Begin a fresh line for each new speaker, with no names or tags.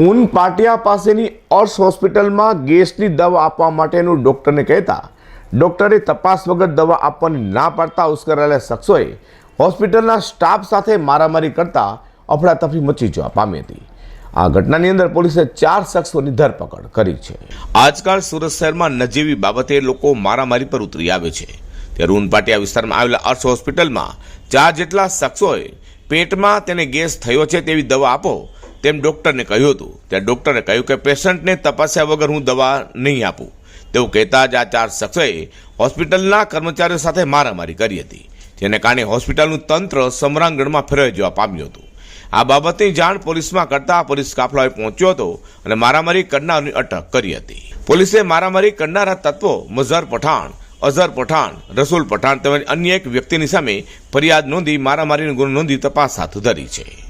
ઊન પાટિયા પાસેની અર્શ હોસ્પિટલમાં ગેસની દવા આપવા માટેનું ડૉક્ટરને કહેતા, ડૉક્ટરે તપાસ વગર દવા આપવાની ના પાડતા ઉશ્કેરાયેલા શખ્સોએ હોસ્પિટલના સ્ટાફ સાથે મારામારી કરતા અફડાતફડી મચી જવા પામી હતી. આ ઘટનાની અંદર પોલીસે ચાર શખ્સોની ધરપકડ કરી છે. આજકાલ સુરત શહેરમાં નજીવી બાબતે લોકો મારામારી પર ઉતરી આવે છે. ત્યારે ઊનપાટિયા વિસ્તારમાં આવેલા અર્થ હોસ્પિટલમાં ચાર જેટલા શખ્સોએ પેટમાં તેને ગેસ થયો છે તેવી દવા આપો તેમ ડૉક્ટરને કહ્યું હતું. ત્યારે ડૉક્ટરે કહ્યું કે, પેશન્ટને તપાસ્યા વગર હું દવા નહીં આપું. તેવું કહેતા જ આ ચાર શખ્સોએ હોસ્પિટલના કર્મચારીઓ સાથે મારામારી કરી હતી. જેને કારણે હોસ્પિટલનું તંત્ર સમરાંગણમાં ફેરવાઈ જવા પામ્યું હતું. આ બાબતની જાણ પોલીસમાં કરતા પોલીસ કાફલાએ પહોંચ્યો હતો અને મારામારી કરનારની અટક કરી હતી. પોલીસે મારામારી કરનારા તત્વો મઝહર પઠાણ અઝહર પઠાણ, રસુલ પઠાણ તેમજ અન્ય એક વ્યક્તિની સામે ફરિયાદ નોંધી મારામારીનો ગુનો નોંધી તપાસ હાથ ધરી છે.